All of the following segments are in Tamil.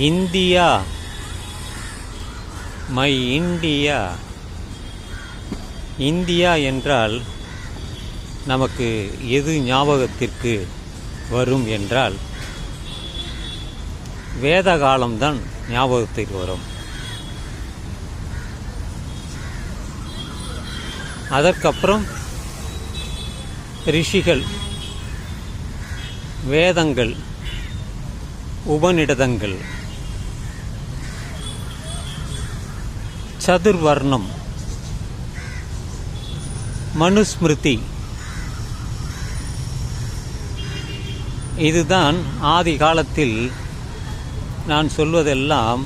இந்தியா. My India. இந்தியா என்றால் நமக்கு எது ஞாபகத்திற்கு வரும் என்றால் வேத காலம்தான் ஞாபகத்திற்கு வரும். அதற்கப்புறம் ரிஷிகள் வேதங்கள் உபநிடதங்கள் சதுர்வர்ணம். மனுஸ்மிருதி. இதுதான் ஆதி காலத்தில் நான் சொல்வதெல்லாம்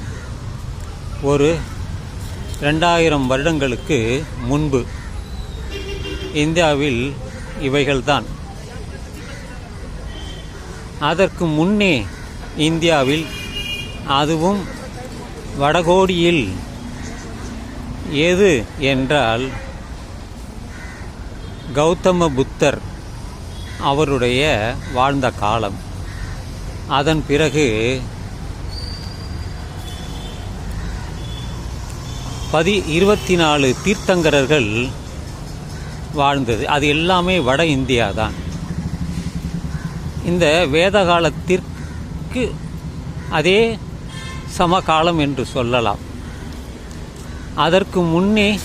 ஒரு ரெண்டாயிரம் வருடங்களுக்கு முன்பு. இந்தியாவில் இவைகள்தான். அதற்கு முன்னே இந்தியாவில் அதுவும் வடகோடியில் எது என்றால் கௌதம புத்தர் அவருடைய வாழ்ந்த காலம். அதன் பிறகு பதி இருபத்தி நாலு தீர்த்தங்கரர்கள் வாழ்ந்தது. அது எல்லாமே வட இந்தியா தான் இந்த வேத காலத்திற்கு அதே சமகாலம் என்று சொல்லலாம். அதற்கு முன்னே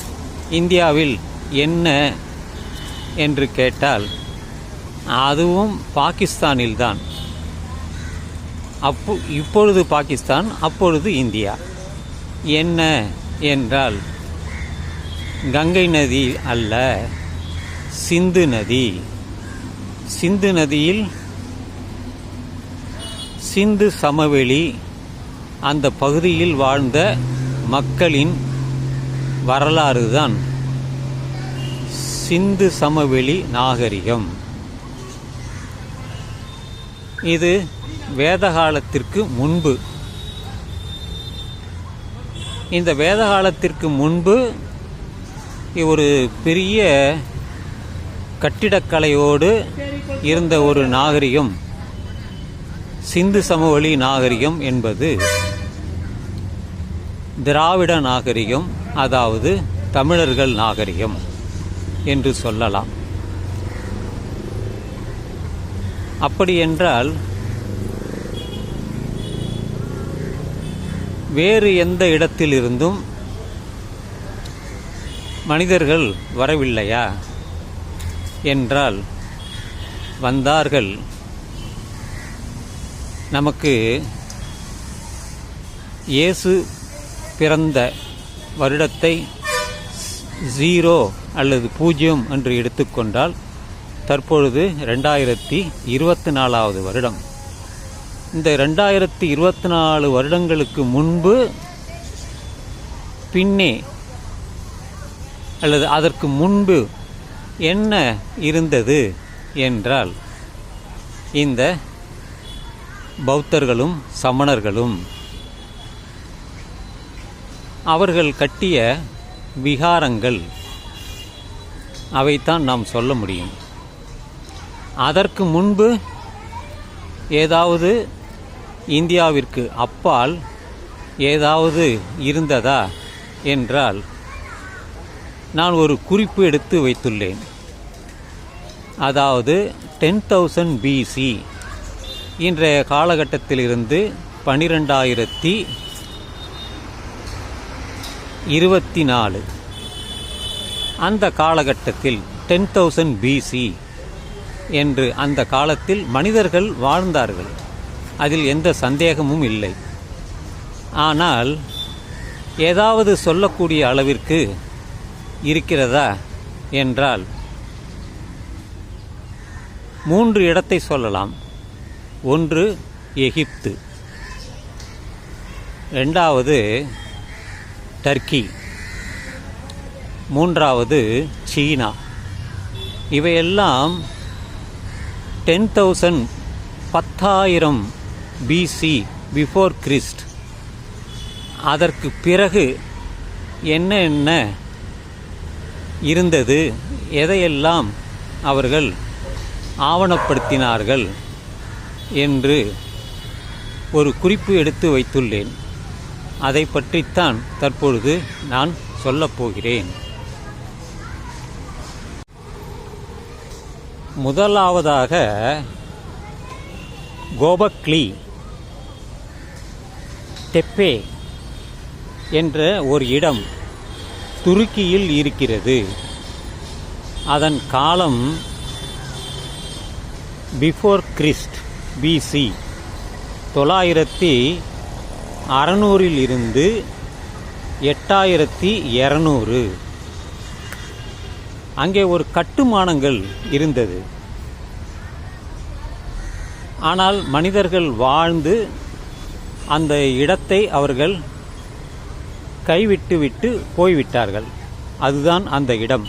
இந்தியாவில் என்ன என்று கேட்டால் அதுவும் பாகிஸ்தானில்தான். அப்போ இப்பொழுது பாகிஸ்தான் அப்பொழுது இந்தியா. என்ன என்றால் கங்கை நதி அல்ல சிந்து நதி. சிந்து நதியில் சிந்து சமவெளி அந்த பகுதியில் வாழ்ந்த மக்களின் வரலாறு தான் சிந்து சமவெளி நாகரிகம். இது வேதகாலத்திற்கு முன்பு. இந்த வேதகாலத்திற்கு முன்பு ஒரு பெரிய கட்டிடக்கலையோடு இருந்த ஒரு நாகரிகம் சிந்து சமவெளி நாகரிகம் என்பது. திராவிட நாகரிகம் அதாவது தமிழர்கள் நாகரிகம் என்று சொல்லலாம். அப்படி என்றால் வேறு எந்த இடத்திலிருந்தும் மனிதர்கள் வரவில்லையா என்றால் வந்தார்கள். நமக்கு இயேசு பிறந்த வருடத்தை ஜீரோ அல்லது பூஜ்ஜியம் என்று எடுத்துக்கொண்டால் தற்பொழுது ரெண்டாயிரத்தி இருபத்தி நாலாவது வருடம். இந்த ரெண்டாயிரத்தி இருபத்தி நாலு வருடங்களுக்கு முன்பு பின்னே அல்லது அதற்கு முன்பு என்ன இருந்தது என்றால் இந்த பௌத்தர்களும் சமணர்களும் அவர்கள் கட்டிய விகாரங்கள் அவைத்தான் நாம் சொல்ல முடியும். அதற்கு முன்பு ஏதாவது இந்தியாவிற்கு அப்பால் ஏதாவது இருந்ததா என்றால் நான் ஒரு குறிப்பு எடுத்து வைத்துள்ளேன். அதாவது டென் தௌசண்ட் பிசி இன்றைய காலகட்டத்திலிருந்து பனிரெண்டாயிரத்தி இருபத்தி நாலு அந்த காலகட்டத்தில் டென் தௌசண்ட் பிசி என்று அந்த காலத்தில் மனிதர்கள் வாழ்ந்தார்கள். அதில் எந்த சந்தேகமும் இல்லை. ஆனால் ஏதாவது சொல்லக்கூடிய அளவிற்கு இருக்கிறதா என்றால் மூன்று இடத்தை சொல்லலாம். ஒன்று எகிப்து. ரெண்டாவது டர்க்கி. மூன்றாவது சீனா. இவையெல்லாம் டென் தௌசண்ட் பத்தாயிரம் பிசி பிஃபோர் கிறிஸ்ட் அதற்கு பிறகு என்னென்ன இருந்தது எதையெல்லாம் அவர்கள் ஆவணப்படுத்தினார்கள் என்று ஒரு குறிப்பு எடுத்து வைத்துள்ளேன். அதை பற்றித்தான் தற்பொழுது நான் சொல்லப் போகிறேன் முதலாவதாக கோபக்லி டெப்பே என்ற ஒரு இடம் துருக்கியில் இருக்கிறது. அதன் காலம் பிஃபோர் கிறிஸ்ட் பிசி தொள்ளாயிரத்தி அறநூறில் இருந்து எட்டாயிரத்தி இரநூறு. அங்கே ஒரு கட்டுமானங்கள் இருந்தது. ஆனால் மனிதர்கள் வாழ்ந்து அந்த இடத்தை அவர்கள் கைவிட்டுவிட்டு போய்விட்டார்கள். அதுதான் அந்த இடம்.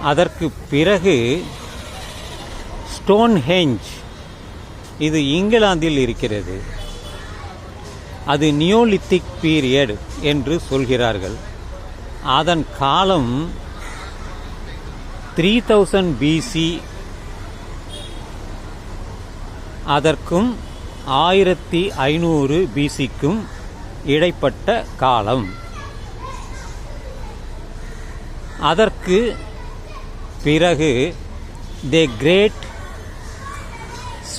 அதற்கு பிறகு ஸ்டோன்ஹெஞ்ச் இது இங்கிலாந்தில் இருக்கிறது. அது நியோலித்திக் பீரியட் என்று சொல்கிறார்கள். அதன் காலம் த்ரீ தௌசண்ட் பிசி அதற்கும் ஆயிரத்தி ஐநூறு பிசிக்கும் இடைப்பட்ட காலம். அதற்கு பிறகு தி கிரேட்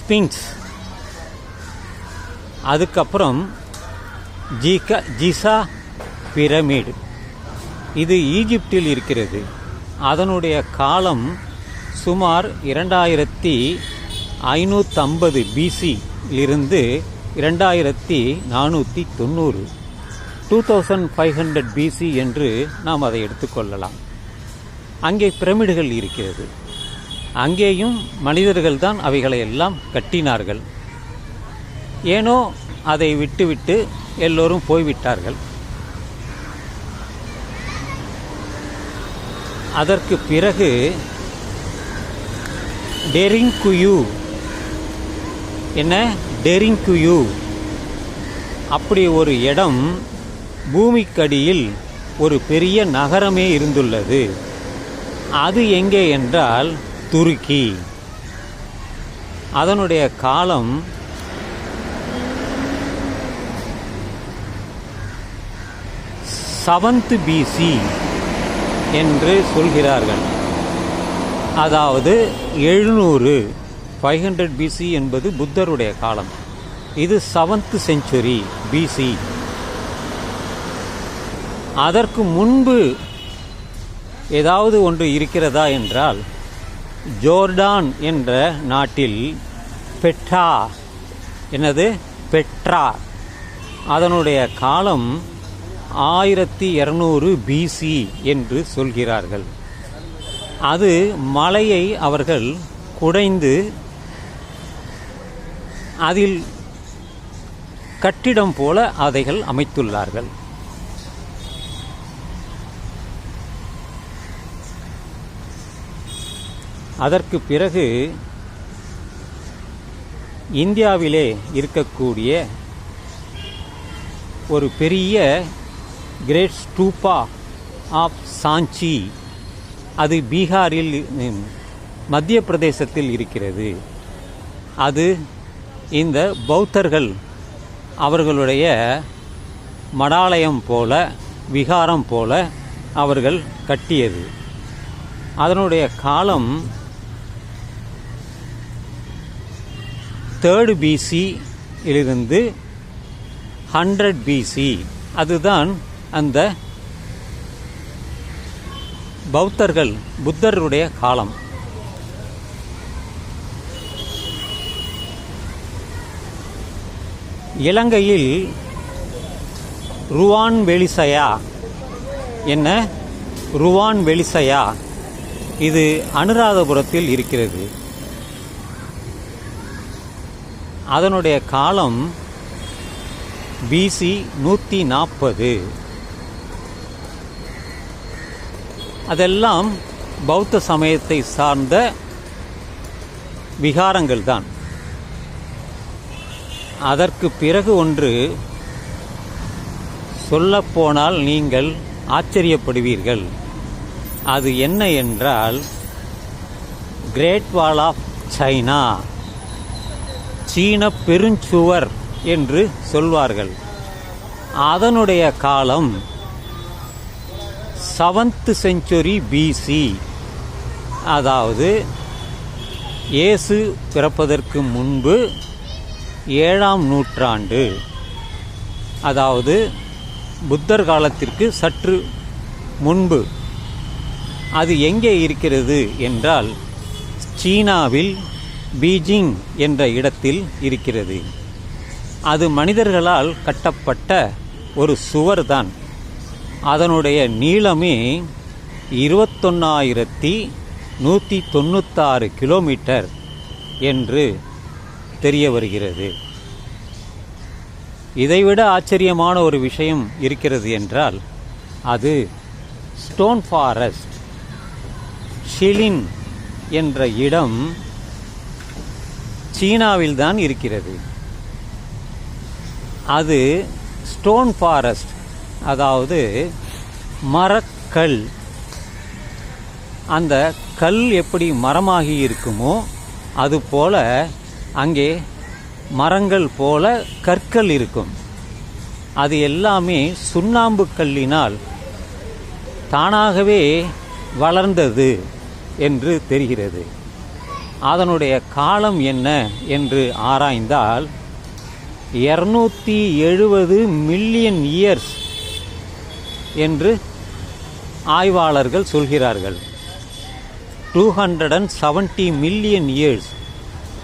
ஸ்பிங்ஸ் அதுக்கப்புறம் ஜிகா ஜிசா பிரமிடு. இது ஈஜிப்டில் இருக்கிறது. அதனுடைய காலம் சுமார் இரண்டாயிரத்தி ஐநூற்றம்பது பிசியிலிருந்து இரண்டாயிரத்தி நானூற்றி தொண்ணூறு two thousand five hundred BC என்று நாம் அதை எடுத்துக்கொள்ளலாம் அங்கே பிரமிடுகள் இருக்கிறது. அங்கேயும் மனிதர்கள்தான் அவைகளை எல்லாம் கட்டினார்கள். ஏனோ அதை விட்டுவிட்டு எல்லோரும் போய்விட்டார்கள். அதற்கு பிறகு டெரிங்குயு. என்ன? டெரிங்குயு. அப்படி ஒரு இடம் பூமிக்கடியில் ஒரு பெரிய நகரமே இருந்துள்ளது. அது எங்கே என்றால் துருக்கி. அதனுடைய காலம் செவன்த் பிசி என்று சொல்கிறார்கள். அதாவது எழுநூறு ஃபைவ் ஹண்ட்ரட் பிசி என்பது புத்தருடைய காலம். இது செவன்த் செஞ்சுரி பிசி அதற்கு முன்பு ஏதாவது ஒன்று இருக்கிறதா என்றால் ஜோர்டான் என்ற நாட்டில் பெட்ரா என்னது? பெட்ரா அதனுடைய காலம் ஆயிரத்தி இரநூறு பிசி என்று சொல்கிறார்கள். அது மலையை அவர்கள் குடைந்து அதில் கட்டிடம் போல அதைகள் அமைத்துள்ளார்கள். அதற்கு பிறகு இந்தியாவிலே இருக்கக்கூடிய ஒரு பெரிய கிரேட் ஸ்டூப்பா ஆஃப் சாஞ்சி அது பீகாரில் மத்திய பிரதேசத்தில் இருக்கிறது. அது இந்த பௌத்தர்கள் அவர்களுடைய மடாலயம் போல விகாரம் போல அவர்கள் கட்டியது. அதனுடைய காலம் தேர்டு பிசியிலிருந்து ஹண்ட்ரட் பிசி அதுதான் அந்த பௌத்தர்கள் புத்தருடைய காலம். இலங்கையில் ருவான் வெளிசயா என்ன? ருவான் வெளிசயா இது அனுராதபுரத்தில் இருக்கிறது. அதனுடைய காலம் பிசி நூற்றி நாற்பது அதெல்லாம் பௌத்த சமயத்தை சார்ந்த விகாரங்கள் தான் அதற்கு பிறகு ஒன்று சொல்லப்போனால் நீங்கள் ஆச்சரியப்படுவீர்கள். அது என்ன என்றால் கிரேட் வால் ஆஃப் சைனா சீன பெருஞ்சுவர் என்று சொல்வார்கள். அதனுடைய காலம் செவன்த் செஞ்சுரி பிசி அதாவது இயேசு பிறப்பதற்கு முன்பு ஏழாம் நூற்றாண்டு. அதாவது புத்தர் காலத்திற்கு சற்று முன்பு. அது எங்கே இருக்கிறது என்றால் சீனாவில் பீஜிங் என்ற இடத்தில் இருக்கிறது. அது மனிதர்களால் கட்டப்பட்ட ஒரு சுவர்தான். அதனுடைய நீளமே இருபத்தொன்னாயிரத்தி நூற்றி தொண்ணூத்தாறு கிலோமீட்டர் என்று தெரிய வருகிறது. இதைவிட ஆச்சரியமான ஒரு விஷயம் இருக்கிறது என்றால் அது ஸ்டோன் ஃபாரஸ்ட் ஷிலின் என்ற இடம் சீனாவில்தான் இருக்கிறது. அது ஸ்டோன் ஃபாரஸ்ட் அதாவது மரக்கல். அந்த கல் எப்படி மரமாகி இருக்குமோ அதுபோல அங்கே மரங்கள் போல கற்கள் இருக்கும். அது எல்லாமே சுண்ணாம்பு கல்லினால் தானாகவே வளர்ந்தது என்று தெரிகிறது. அதனுடைய காலம் என்ன என்று ஆராய்ந்தால் இரநூத்தி எழுபது மில்லியன் இயர்ஸ் என்று ஆய்வாளர்கள் சொல்கிறார்கள். Two hundred and seventy million years.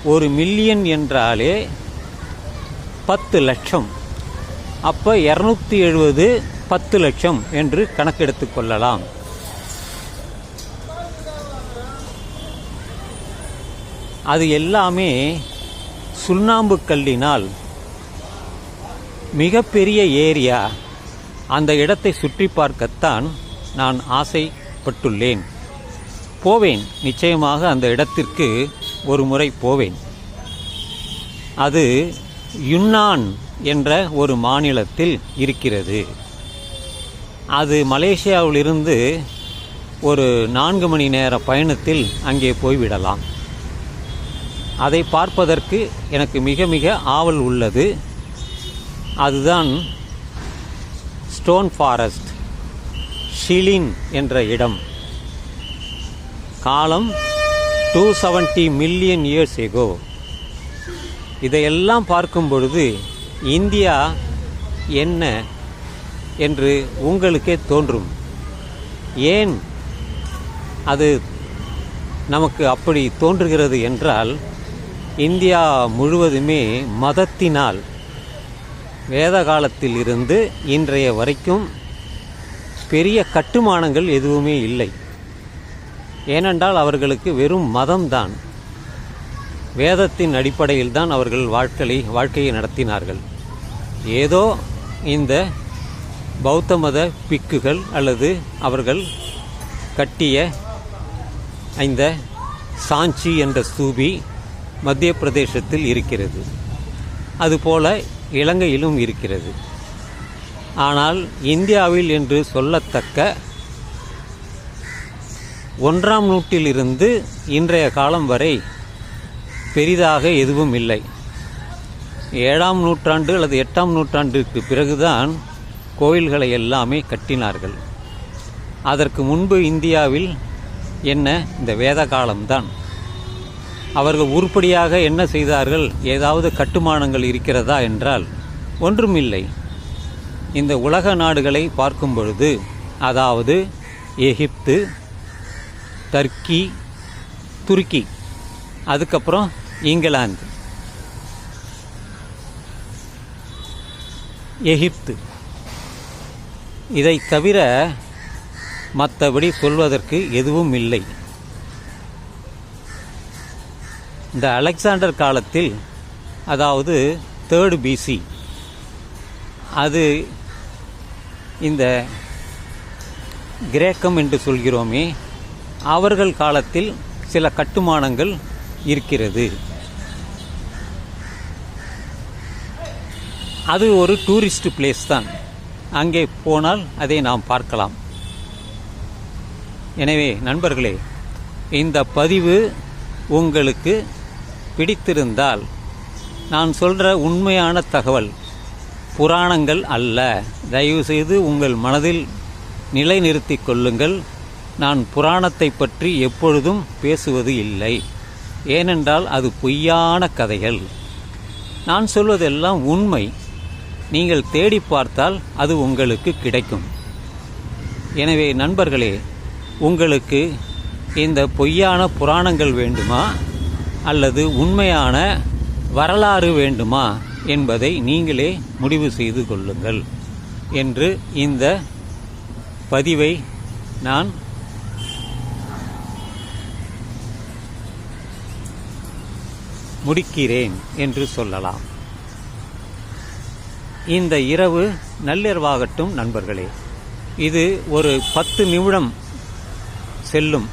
ஒரு மில்லியன் என்றாலே பத்து லட்சம். அப்போ இரநூத்தி எழுபது பத்து லட்சம் என்று கணக்கெடுத்து கொள்ளலாம். அது எல்லாமே சுண்ணாம்பு கல்லினால் மிகப்பெரிய ஏரியா. அந்த இடத்தை சுற்றி பார்க்கத்தான் நான் ஆசைப்பட்டுள்ளேன். போவேன். நிச்சயமாக அந்த இடத்திற்கு ஒரு முறை போவேன். அது யுன்னான் என்ற ஒரு மாநிலத்தில் இருக்கிறது. அது மலேசியாவிலிருந்து ஒரு நான்கு மணி நேர பயணத்தில் அங்கே போய்விடலாம். அதை பார்ப்பதற்கு எனக்கு மிக மிக ஆவல் உள்ளது. அதுதான் ஸ்டோன் ஃபாரஸ்ட் ஷிலின் என்ற இடம். காலம் two seventy million years ago இதையெல்லாம் பார்க்கும் பொழுது இந்தியா என்ன என்று உங்களுக்கே தோன்றும். ஏன் அது நமக்கு அப்படி தோன்றுகிறது என்றால் இந்தியா முழுவதுமே மதத்தினால் வேத காலத்தில் இருந்து இன்றைய வரைக்கும் பெரிய கட்டுமானங்கள் எதுவுமே இல்லை. ஏனென்றால் அவர்களுக்கு வெறும் மதம்தான். வேதத்தின் அடிப்படையில் தான் அவர்கள் வாழ்க்கை வாழ்க்கையை நடத்தினார்கள். ஏதோ இந்த பௌத்த மத பிக்குகள் அல்லது அவர்கள் கட்டிய இந்த சாஞ்சி என்ற ஸ்தூபி மத்திய பிரதேசத்தில் இருக்கிறது. அதுபோல இலங்கையிலும் இருக்கிறது. ஆனால் இந்தியாவில் என்று சொல்லத்தக்க ஒன்றாம் நூற்றிலிருந்து இன்றைய காலம் வரை பெரிதாக எதுவும் இல்லை. ஏழாம் நூற்றாண்டு அல்லது எட்டாம் நூற்றாண்டுக்கு பிறகுதான் கோயில்களை எல்லாமே கட்டினார்கள். அதற்கு முன்பு இந்தியாவில் என்ன? இந்த வேத காலம்தான் அவர்கள் உருப்படியாக என்ன செய்தார்கள்? ஏதாவது கட்டுமானங்கள் இருக்கிறதா என்றால் ஒன்றுமில்லை. இந்த உலக நாடுகளை பார்க்கும் பொழுது அதாவது எகிப்து டர்க்கி துருக்கி அதுக்கப்புறம் இங்கிலாந்து. எகிப்து. இதை தவிர மற்றபடி சொல்வதற்கு எதுவும் இல்லை. இந்த அலெக்சாண்டர் காலத்தில் அதாவது தேர்டு பிசி அது இந்த கிரேக்கம் என்று சொல்கிறோமே அவர்கள் காலத்தில் சில கட்டுமானங்கள் இருக்கிறது. அது ஒரு டூரிஸ்ட் பிளேஸ் தான். அங்கே போனால் அதை நாம் பார்க்கலாம். எனவே நண்பர்களே இந்த பதிவு உங்களுக்கு பிடித்திருந்தால் நான் சொல்கிற உண்மையான தகவல் புராணங்கள் அல்ல. தயவுசெய்து உங்கள் மனதில் நிலைநிறுத்திக் கொள்ளுங்கள். நான் புராணத்தை பற்றி எப்பொழுதும் பேசுவது இல்லை. ஏனென்றால் அது பொய்யான கதைகள். நான் சொல்வதெல்லாம் உண்மை. நீங்கள் தேடி பார்த்தால் அது உங்களுக்கு கிடைக்கும். எனவே நண்பர்களே உங்களுக்கு இந்த பொய்யான புராணங்கள் வேண்டுமா? அல்லது உண்மையான வரலாறு வேண்டுமா என்பதை நீங்களே முடிவு செய்து கொள்ளுங்கள் என்று இந்த பதிவை நான் முடிக்கிறேன் என்று சொல்லலாம். இந்த இரவு நள்ளிரவாகட்டும் நண்பர்களே இது ஒரு பத்து நிமிடம் செல்லும்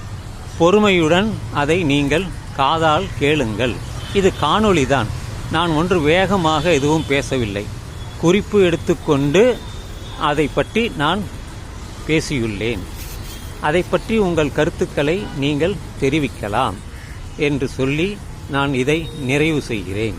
பொறுமையுடன் அதை நீங்கள் காதால் கேளுங்கள். இது காணொளி தான் நான் ஒன்று வேகமாக எதுவும் பேசவில்லை. குறிப்பு எடுத்துக்கொண்டு அதை பற்றி நான் பேசியுள்ளேன். அதை பற்றி உங்கள் கருத்துக்களை நீங்கள் தெரிவிக்கலாம். என்று சொல்லி நான் இதை நிறைவு செய்கிறேன்.